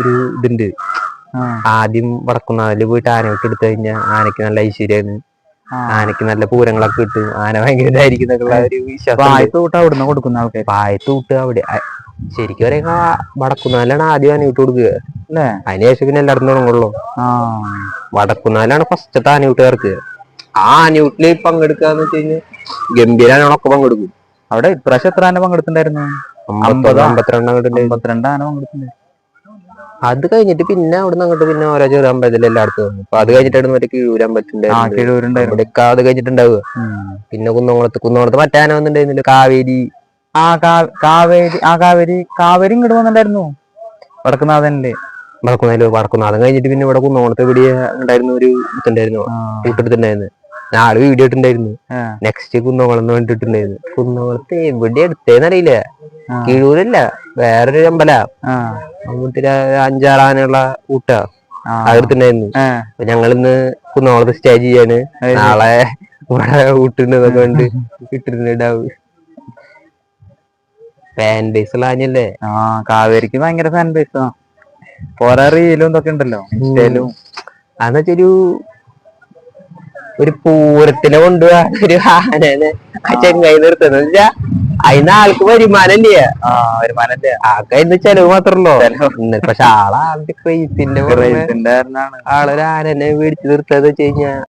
ഒരു ഇതുണ്ട്. ആദ്യം വടക്കുന്നാതിൽ പോയിട്ട് ആന വിട്ട് എടുത്തു കഴിഞ്ഞാൽ ആനക്ക് നല്ല ഐശ്വര്യാണ് ആനയ്ക്ക് ആനക്ക് നല്ല പൂരങ്ങളൊക്കെ കിട്ടും. ആന ഭയങ്കര ഇതായിരിക്കും എന്നൊക്കെയുള്ള ഒരു അപ്പൊ വിശ്വാസം ആദ്യത്തെ അവിടുന്ന് കൊടുക്കുന്ന ആൾക്കാർ പായത്ത് വിട്ട് അവിടെ. ശരിക്കും പറയുക വടക്കുന്നാലാണ് ആദ്യം ആന വിട്ട് കൊടുക്കുക. അതിനുശേഷം പിന്നെ എല്ലായിടത്തും തുടങ്ങുള്ളൂ. വടക്കുന്നാലാണ് ഫസ്റ്റത്തെ ആന വിട്ടുകാർക്ക് ആ ആന വീട്ടിൽ പങ്കെടുക്കാന്ന് വെച്ച് കഴിഞ്ഞാൽ ഗംഭീരാനോടൊക്കെ പങ്കെടുക്കും. അവിടെ ഇപ്രാവശ്യം എത്ര ആന പങ്കെടുത്തിണ്ടായിരുന്നു? അമ്പത്? അമ്പത്തിരണ്ടാണ് അമ്പത്തിരണ്ട് അമ്പത്തിരണ്ട് ആന പങ്കെടുത്തിട്ടുണ്ട് അത് കഴിഞ്ഞിട്ട് പിന്നെ അവിടെ നിന്ന് അങ്ങോട്ട് പിന്നെ ഓരോ ചെറു അമ്പലത്തിൽ എല്ലായിടത്തും വന്നു. അപ്പൊ അത് കഴിഞ്ഞിട്ടായിരുന്നു മറ്റേ അവിടെ അത് കഴിഞ്ഞിട്ടുണ്ടാവുക. പിന്നെ കുന്നോളത്ത് കുന്നോളത്ത് മറ്റാന വന്നിട്ടുണ്ടായിരുന്നില്ല കാവേരി. ആ കാവേരി ആ കാവേരി കാവേരി ഇങ്ങോട്ട് വന്നിട്ടുണ്ടായിരുന്നു. വടക്കുന്നാഥനിൽ വടക്കുന്നാഥൻ വടക്കുന്നാഥം കഴിഞ്ഞിട്ട് പിന്നെ ഇവിടെ കുന്നോളത്ത് ഇവിടെ ഉണ്ടായിരുന്ന ഒരു ഇതുണ്ടായിരുന്നു. ആ, കൂട്ടെടുത്തിട്ടുണ്ടായിരുന്നു ഞാൻ ആൾ വീഡിയോ ഇട്ടുണ്ടായിരുന്നു നെക്സ്റ്റ് കുന്നോളം വേണ്ടിട്ടുണ്ടായിരുന്നു കുന്നോളത്ത് എവിടെ എടുത്തേന്നറിയില്ല. അറിയില്ല കിഴൂരല്ല വേറൊരു അമ്പല. ഒരു അഞ്ചാറാനുള്ള കൂട്ട ആ, അപ്പൊ ഞങ്ങളിന്ന് കുന്നംകുളത്ത് സ്റ്റേ ചെയ്യാണ് നാളെ ഇവിടെ കൂട്ടുന്നതൊക്കെ കണ്ട് ഇട്ടിട്ടുണ്ടാവും ഫാൻ ബേസ് ഉള്ള ആനയല്ലേ? ആ കാവേരിക്ക് ഭയങ്കര ഫാൻ ബേസ് റീലും ഇതൊക്കെ ഉണ്ടല്ലോ ഇൻസ്റ്റയിലും അതെന്ന് വെച്ചൊരു ഒരു പൂരത്തിനെ കൊണ്ടുപോകാൻ ഒരു ആനനെ ആ ചെങ്ങായി നിർത്തുന്നത് വെച്ചാ അതിന് ആൾക്ക് വരുമാനല്ലേ? ആ വരുമാനല്ലേ. ആൾക്ക് അതിന് ചെലവ് മാത്രല്ലോ പക്ഷെ ആളാളുടെ ക്രൈസിന്റെ ആളൊരു ആനനെ മേടിച്ചു നിർത്താന്ന് വെച്ച് കഴിഞ്ഞാ.